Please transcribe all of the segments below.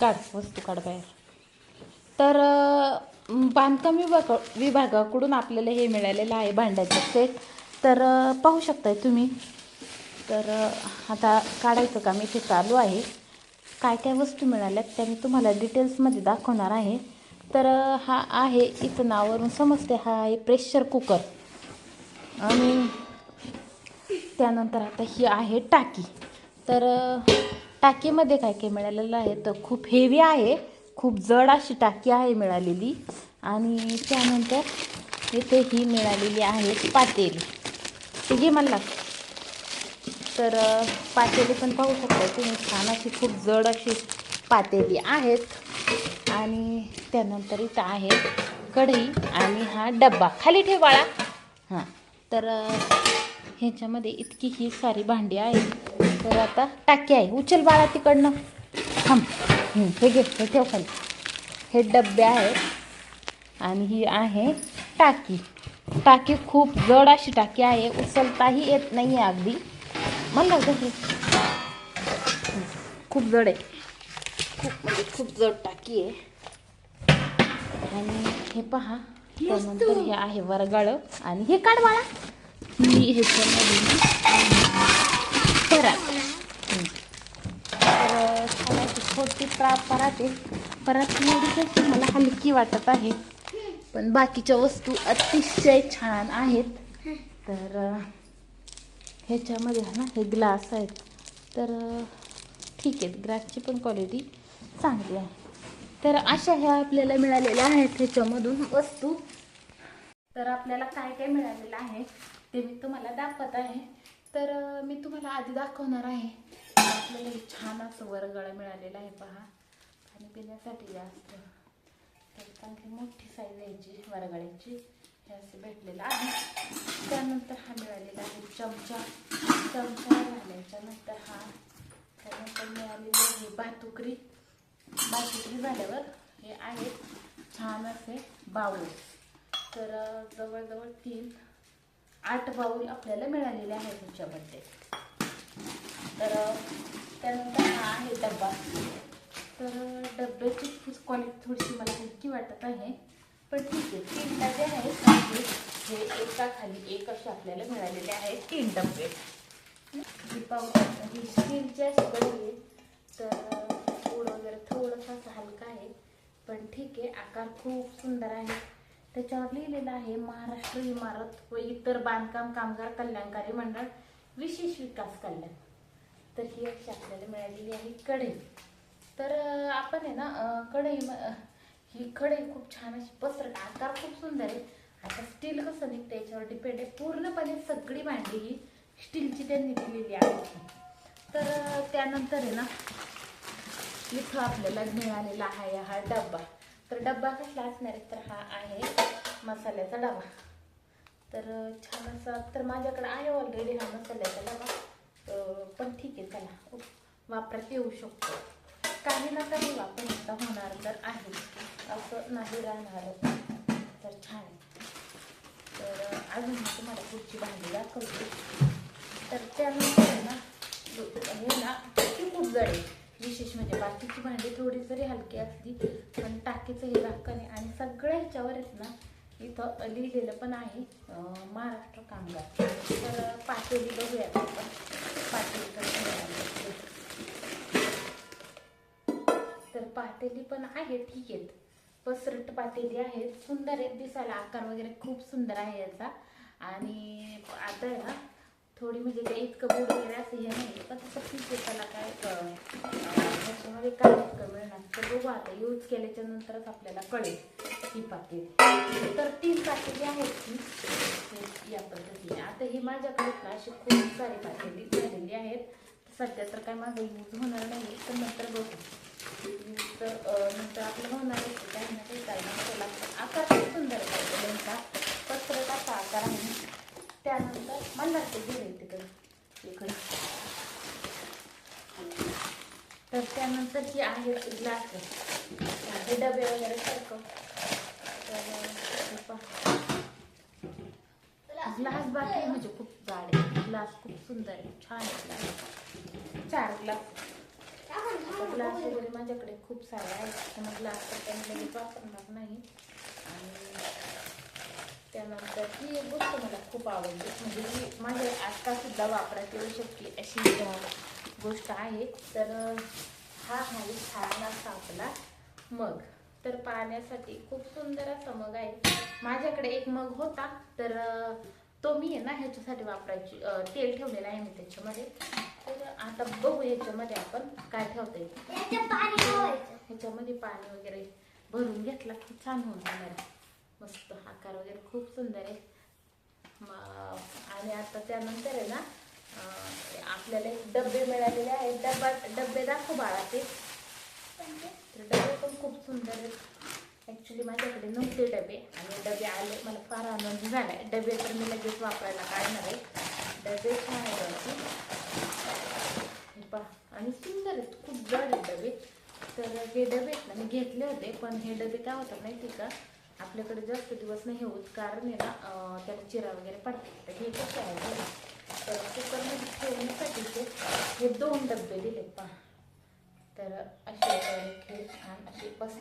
काढ वस्तू काढ बाहेर तर बांधकाम विभाग विभागाकडून आपल्याला हे मिळालेलं आहे भांड्याचं सेट तर पाहू शकताय तुम्ही. तर आता काढायचं काम इथे चालू आहे. काय काय वस्तू मिळाल्यात त्या मी तुम्हाला डिटेल्समध्ये दाखवणार आहे. तर हा आहे इथं नावावरून समजते हा आहे प्रेशर कुकर आणि त्यानंतर आता ही आहे टाकी. तर टाकीमध्ये काय काय मिळालेलं आहे तर खूप हेवी आहे. खूप जड अशी टाकी आहे मिळालेली. आणि त्यानंतर इथे ही मिळालेली आहे पातेली. ते घे तर पातेली पण पाहू शकता तुम्ही. छान अशी खूप जड अशी पातेली आहेत. आणि त्यानंतर इथं आहे कढई आणि हा डब्बा. खाली ठेवाळा हां. तर ह्याच्यामध्ये इतकी ही सारी भांडी आहेत. तर आता. टाकी आहे. उचल बाळा तिकडनं. थांब. हं, हे घे. हे ठेव खाली. हे डब्बे आहेत. आणि ही आहे टाकी. टाकी खूप जड अशी टाकी आहे. उचलताही येत नाही आहे अगदी. मला लागतं हे. हं, खूप जड आहे. खूप म्हणजे खूप जड टाकी आहे. आणि हे पहा. त्यानंतर हे आहे वरगाळ. आणि हे काढ बाळा. मी ह्याच्यामध्ये परत तर खाण्याची छोटी प्रा आहे परत एवढी मला हलकी वाटत आहे. पण बाकीच्या वस्तू अतिशय छान आहेत. तर ह्याच्यामध्ये ना हे ग्लास आहेत. तर ठीक आहेत. ग्लासची पण क्वालिटी चांगली आहे. तर अशा ह्या आपल्याला मिळालेल्या आहेत ह्याच्यामधून वस्तू. तर आपल्याला काय काय मिळालेलं आहे ते मी तुम्हाला दाखवत आहे. तर मी तुम्हाला आधी दाखवणार आहे. आपल्याला हे छान असं वरगळा मिळालेला आहे पहा. पाणी पिण्यासाठी जास्त. तर चांगली मोठी साईज यायची वरगळ्याची. हे असे भेटलेलं आहे. त्यानंतर हा मिळालेला आहे चमचा. चमचा झाल्याच्यानंतर हा. त्यानंतर मिळालेली आहे भातुकरी. भातुकरी झाल्यावर हे आहेत छान असे बावळे तर जवळजवळ तीन आठ बाऊल आपल्याला मिळालेले आहेत ह्याच्यामध्ये तर त्यानंतर हा आहे डब्बा. तर डब्याची क्वालिटी थोडीशी मला हलकी वाटत आहे. पण ठीक आहे तीन डबे आहेत हे एका खाली एक असे आपल्याला मिळालेले आहेत तीन डबे ही पाहू ही स्टीलची अशी कढई आहे तर अ, पूड वगैरे थोडंसं हलका आहे. पण ठीक आहे आकार खूप सुंदर आहे. त्याच्यावर लिहिलेलं आहे महाराष्ट्र इमारत व इतर बांधकाम कामगार कल्याणकारी मंडळ विशेष विकास कल्याण. तर ही अशी आपल्याला मिळालेली आहे कढई. तर आपण आहे ना कढई ही कढई खूप छान अशी पसरट आकार खूप सुंदर आहे. आता स्टील कसं निघतं याच्यावर डिपेंड आहे. पूर्णपणे सगळी भांडी ही स्टीलची त्यांनी दिलेली आहे तर त्यानंतर आहे ना इथं आपल्याला मिळालेला आहे हा डब्बा. तर डब्बा कसला असणार आहे? तर हा आहे मसाल्याचा डबा. तर छान असा तर माझ्याकडे आहे ऑलरेडी हा मसाल्याचा डबा. पण ठीक आहे चला. वापरात येऊ शकतो. काही ना काही वापर एकदा होणार तर आहे. असं नाही राहणार. तर छान आहे. तर अजून मी तुम्हाला पुढची भांडी दाखवते. तर त्यानंतर ना हे ना ती खूप जड आहे. विशेष म्हणजे बाकीची भांडी थोडी जरी हलकी असली पण टाकीचं हे झाकण आणि सगळ्या ह्याच्यावरच ना इथं लिहिलेलं पण आहे महाराष्ट्र कामगार. तर पातेली बघूयात आपण. पातेली तर पातेली पण आहे ठीक आहेत. पसरट पातेली आहेत सुंदर आहेत दिसायला आकार वगैरे खूप सुंदर आहे याचा. आणि आता आहे ना थोडी म्हणजे ते इतकं बुड वगैरे असं हे नाही पण तसं ठीक आहे त्याला काय अं, काय इतकं मिळणार तर बघू आता यूज केल्याच्या नंतरच आपल्याला कळेल ही पातेली तर तीन पातेली आहेत ती या पद्धतीने. आता ही माझ्याकडे ना अशी खूप सारी पातेली झालेली आहेत. सध्या तर काय माझं यूज होणार नाही तर नंतर बघू. यूज तर नंतर आपलं होणार आहे काही ना काही चालणार त्याला आकार खूप सुंदर आहे त्यांचा पत्रकाचा आकार आहे. त्यानंतर मला घेऊन येईल तिकडे इकडे. तर त्यानंतर ही आहे ग्लास हे डबे वगैरे सारखं. तर ग्लास बाकी म्हणजे खूप जाड आहे. ग्लास खूप सुंदर आहे. छान आहे ग्लास. चार ग्लास. ग्लास वगैरे माझ्याकडे खूप सारे आहेत. तर मग ग्लास तर त्यांनी लगेच वापरणार नाही. आणि त्यानंतर ही एक गोष्ट मला खूप आवडली. म्हणजे ही माझ्या आत्ता सुद्धा वापरात येऊ शकते अशी गोष्ट आहे. तर हा आहे छान असा आपला मग. तर पाण्यासाठी खूप सुंदर असा मग आहे. माझ्याकडे एक मग होता. तर तो मी आहे ना ह्याच्यासाठी वापरायची तेल ठेवलेलं आहे मी त्याच्यामध्ये. तर आता बघू ह्याच्यामध्ये आपण काय ठेवता. ह्याच्यामध्ये पाणी वगैरे भरून घेतला की छान होऊन जाणार. मस्त आकार वगैरे खूप सुंदर आहे. आणि आता त्यानंतर आहे ना आपल्याला एक डबे मिळालेले आहेत. डबा डबे दाखव बाळाचे तर डबे पण खूप सुंदर आहेत. ॲक्च्युली माझ्याकडे नव्हते डबे आणि डबे आले मला फार आनंद झाला आहे डबे तर मी लगेच वापरायला काढणार आहे. डबे छान आहेत आणि सुंदर आहेत. खूप जड आहेत डबे. तर हे डबे ना मी घेतले होते पण हे डबे काय होतात माहिती का? आपल्याकडे जास्त दिवस नाही होत कारण आहे ना त्याला चिरा वगैरे पडते. तर हे कसं आहे तर कुकरमध्ये ठेवण्यासाठी ते हे दोन डबे दिले पहा. तर असे हे छान असे बस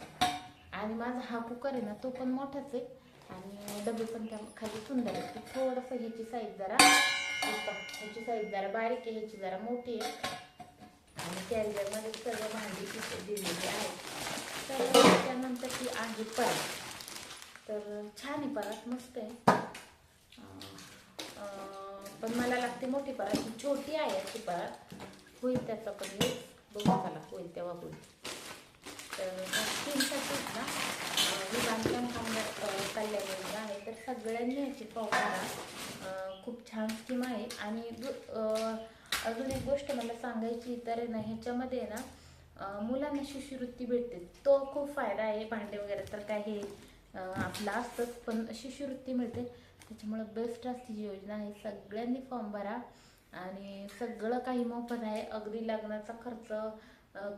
आणि माझा हा कुकर आहे ना तो पण मोठाच आहे. आणि डबे पण त्या खाली सुंदर आहेत. थोडंसं ह्याची साईज जरा पहा, ह्याची साईज जरा बारीक आहे ह्याची जरा मोठी आहे. आणि कॅरियरमध्ये सर्व भांडी दिलेली आहे तर त्यानंतर ती आहे परत. तर छान आहे परत मस्त आहे. पण मला लागते मोठी परात ही छोटी आहे अशी परात. होईल त्याचा पण हे बघू झाला होईल तेव्हा होईल. तर स्कीमसाठीच ना मी बांधकाम कामगार कल्याण आहे. तर सगळ्यांनी ह्याची पावसाळा खूप छान स्कीम आहे. आणि अजून एक गोष्ट मला सांगायची तर आहे ना ह्याच्यामध्ये आहे ना मुलांना शिष्यवृत्ती भेटते. तो खूप फायदा आहे भांडे वगैरे तर काही हे आपलं असतंच पण शिष्यवृत्ती मिळते. त्याच्यामुळं बेस्ट असते ही योजना आहे सगळ्यांनी फॉर्म भरा. आणि सगळं काही मोफत आहे. अगदी लग्नाचा खर्च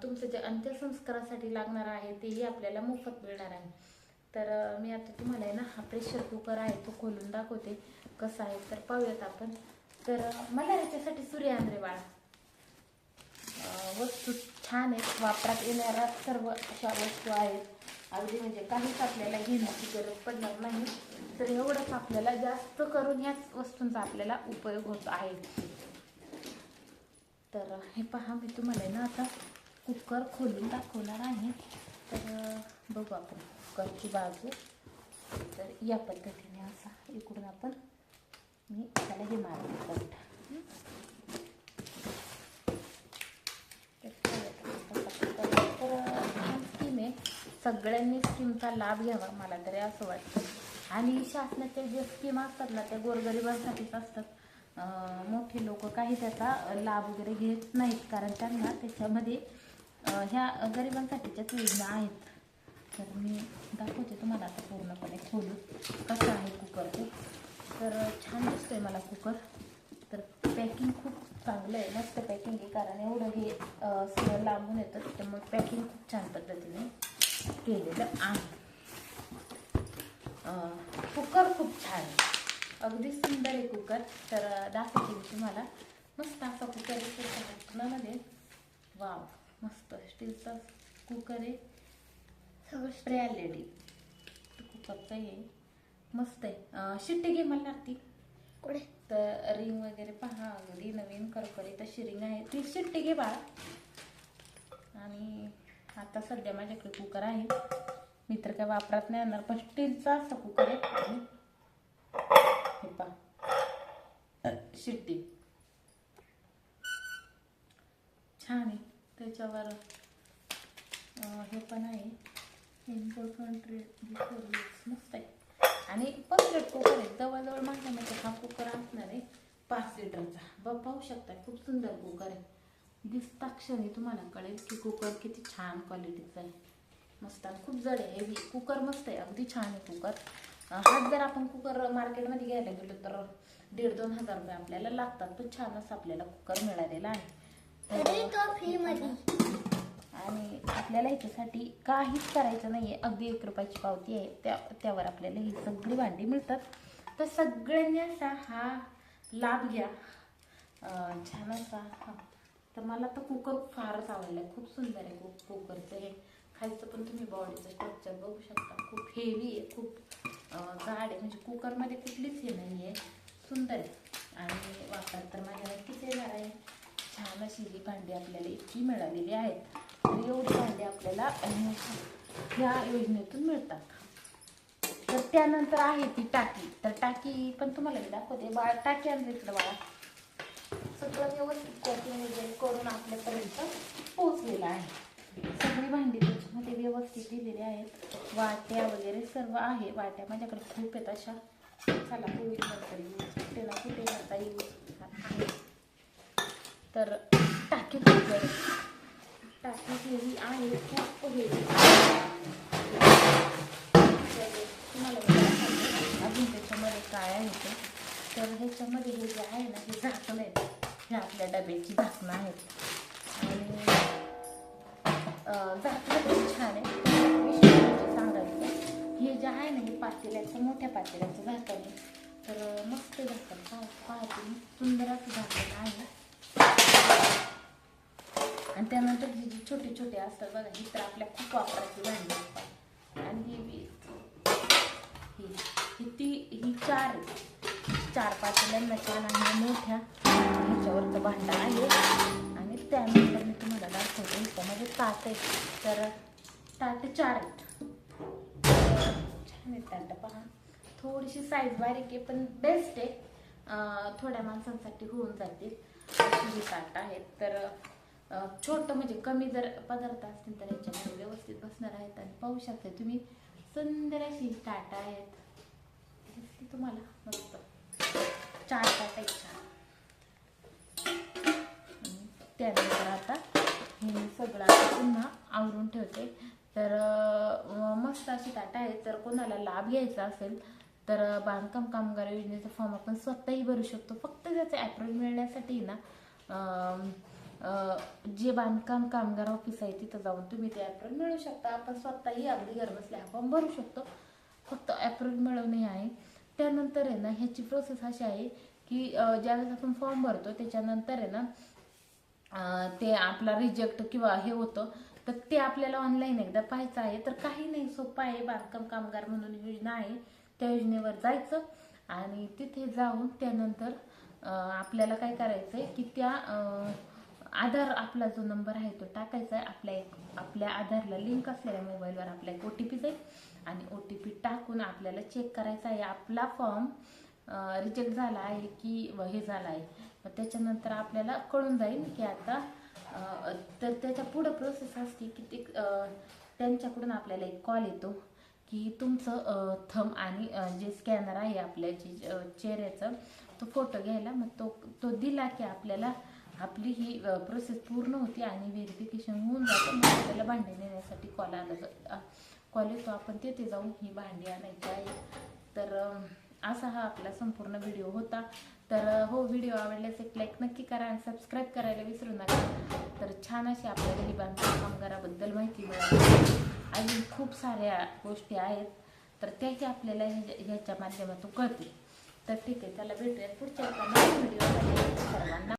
तुमचं जे अंत्यसंस्कारासाठी लागणार आहे तेही आपल्याला मोफत मिळणार आहे. तर मी आता तुम्हाला आहे ना हा प्रेशर कुकर आहे तो खोलून दाखवते. कसा आहे तर पाहूयात आपण. तर मला याच्यासाठी सूर्य आंध्रे बाळा. वस्तू छान आहेत. वापरात येणाऱ्या सर्व अशा वस्तू आहेत. अगदी म्हणजे काहीच आपल्याला घेण्याची गरज पडणार नाही. तर एवढंच आपल्याला जास्त करून याच वस्तूंचा आपल्याला उपयोग होत आहे. तर हे पहा मी तुम्हाला ना आता कुकर खोलून दाखवणार आहे. तर बघू आपण कुकरची बाजू. तर या पद्धतीने असा इकडून आपण मी त्याला हे मारते कट तर छान स्कीम आहे सगळ्यांनी स्कीमचा लाभ घ्यावा मला तरी असं वाटतं. आणि शासनाच्या ज्या स्कीम असतात ना त्या गोरगरिबांसाठीच असतात. मोठे लोक काही त्याचा लाभ वगैरे घेत नाहीत कारण त्यांना त्याच्यामध्ये ह्या गरिबांसाठीच्याच योजना आहेत. तर मी दाखवते तुम्हाला आता पूर्णपणे खोलून कसं आहे कुकर ते. तर छान दिसतोय मला कुकर तर पॅकिंग खूप चांगलं आहे. मस्त पॅकिंग आहे. कारण एवढं हे सगळं लांबून येतं. त्यामुळे पॅकिंग खूप छान पद्धतीने. केलेलं आहे. कुकर खूप छान आहे. अगदी सुंदर आहे कुकर. तर दाखवते मी तुम्हाला. मस्त असा कुकर आहे. वाव मस्त. स्टीलचा कुकर आहे. सगळं स्प्रे आलेली कुकरचं आहे मस्त आहे. शिट्टी घे मला लागती कुठे? तर रिंग वगैरे पहा. अगदी नवीन करकरीत अशी रिंग आहे. ती शिट्टी घे बाळा. आणि आता सध्या माझ्याकडे कुकर आहे. मी तर काय वापरात नाही येणार पण स्टीलचा असा कुकर आहे. हे पहा. शिट्टी. छान आहे. त्याच्यावर हे पण आहे. इम्पॉर्टंट मस्त आहे. आणि परफेक्ट कुकर आहे जवळजवळ माझ्या मते हा कुकर असणार आहे पाच लिटरचा बघ पाहू शकता खूप सुंदर कुकर आहे. दिसता क्षणी तुम्हाला कळेल की कुकर किती छान क्वालिटीचा आहे. मस्त आणि खूप जड आहे. हेवी कुकर मस्त आहे. अगदी छान आहे कुकर. हाच जर आपण कुकर मार्केटमध्ये घ्यायला गेलो तर दीड दोन हजार रुपये आपल्याला लागतात. पण छान असं आपल्याला कुकर मिळालेला आहे. आणि आपल्याला ह्याच्यासाठी काहीच करायचं नाही आहे अगदी एक रुपयाची पावती आहे. त्या त्यावर आपल्याला ही सगळी भांडी मिळतात. तर सगळ्यांनी असा हा लाभ घ्या. छान असा हा तर मला तर कुकर फारच आवडलं खूप सुंदर आहे कुक कुकरचं हे खालचं पण तुम्ही बॉडीचं स्ट्रक्चर बघू शकता. खूप हेवी आहे खूप गाड जाड आहे. म्हणजे कुकरमध्ये कुठलीच हे नाही आहे सुंदर आहे. आणि वापर तर माझ्या नक्कीच येणार आहे. छान अशी ही भांडी आपल्याला इतकी मिळालेली आहेत. तर एवढी भांडी आपल्याला ह्या योजनेतून मिळतात. तर त्यानंतर आहे ती टाकी. तर टाकी पण तुम्हाला मी दाखवते. बाळ टाकी आणली इकडं बाळा. सगळं व्यवस्थित पॅकिंग वगैरे करून आपल्यापर्यंत पोहोचलेलं आहे. सगळी भांडी त्याच्यामध्ये व्यवस्थित दिलेली आहेत. वाट्या वगैरे सर्व आहे. वाट्या माझ्याकडे खूप आहेत अशा. चला होईल नंतर यूज कुठे ना कुठे तर टाकी वगैरे. टाकी केली आहे खूप तुम्हाला अजून त्याच्यामध्ये काय आहे ते. तर ह्याच्यामध्ये हे जे आहे ना हे झाकण आहे. ह्या आपल्या डब्याची झाकणं आहेत. आणि झाकणं खूप छान आहे सांगायचं हे जे आहे ना हे पातेल्याचं मोठ्या पातेल्याचं झाकण आहे. तर मस्त झाकण पाहते सुंदर असं झाकण आहे. आणि त्यानंतर हे जे छोटे छोटे असतात बघा ही तर आपल्या खूप वापरायची भांडी असतात आणि ही ही ती ही चार चार पातेल्यांना छान आहे मोठ्या. ह्याच्यावरचं भांडं आहे. आणि त्यानंतर मी तुम्हाला दाखवते म्हणजे ताट आहे तर ताट चार आहेत. छान आहेत ताटं पहा. थोडीशी साईज बारीक आहे पण बेस्ट आहे. थोड्या माणसांसाठी होऊन जातील अशी ताट आहेत. तर छोटं म्हणजे कमी जर पदार्थ असतील तर याच्यामध्ये व्यवस्थित बसणार आहेत. आणि पाहू शकता तुम्ही सुंदर अशी ताटं आहेत. तुम्हाला? मस्त. चार ताट आहेत छान. त्यानंतर आता मी सगळं पुन्हा आवरून ठेवते. तर मस्त अशी ताटं आहे. तर कोणाला लाभ घ्यायचा असेल तर बांधकाम कामगार योजनेचा फॉर्म आपण स्वतःही भरू शकतो. फक्त त्याचं ॲप्रोल मिळण्यासाठी ना जे बांधकाम कामगार ऑफिस आहे तिथं जाऊन तुम्ही ते ॲप्रोल मिळू शकता. आपण स्वतःही अगदी घरबसल्या हा फॉर्म भरू शकतो. फक्त ॲप्रोल मिळवणे आहे. त्यानंतर आहे ना ह्याची प्रोसेस अशी आहे की ज्यावेळेस आपण फॉर्म भरतो त्याच्यानंतर आहे ना ते आपला रिजेक्ट किंवा हे होतं तर ते आपल्याला ऑनलाईन एकदा पाहायचं आहे. तर काही नाही सोपं आहे. बांधकाम कामगार म्हणून योजना आहे. त्या योजनेवर जायचं आणि तिथे जाऊन त्यानंतर आपल्याला काय करायचं आहे की त्या आधार आपला जो नंबर आहे तो टाकायचा आहे. आपल्या एक आपल्या आधारला लिंक असलेल्या मोबाईलवर आपला एक ओ टी पी जाईल. आणि ओ टी पी टाकून आपल्याला चेक करायचा आहे. आपला फॉर्म रिजेक्ट झाला आहे की व हे झाला आहे. मग त्याच्यानंतर आपल्याला कळून जाईल की आता तर त्याच्या पुढं प्रोसेस असते की ते त्यांच्याकडून आपल्याला एक कॉल येतो की तुमचं थम आणि जे स्कॅनर आहे आपल्या जे चेहऱ्याचं तो फोटो घ्यायला. मग तो तो दिला की आपल्याला आपली ही प्रोसेस पूर्ण होती आणि व्हेरिफिकेशन होऊन जातं. मग आपल्याला भांडी नेण्यासाठी कॉल आला कॉल येतो. आपण तिथे जाऊन ही भांडी आणायची आहे. तर असा हा आपला संपूर्ण व्हिडिओ होता. तर हो व्हिडिओ आवडल्यास एक लाईक नक्की करा आणि सबस्क्राईब करायला विसरू नका. तर छान अशी आपल्या ही बांधकाम कामगाराबद्दल माहिती मिळाली. अजून खूप साऱ्या गोष्टी आहेत. तर त्याही आपल्याला ह्याच्या माध्यमातून कळतील. तर ठीक आहे त्याला भेटूयात पुढच्या एका नवीन व्हिडिओमध्ये सर्वांना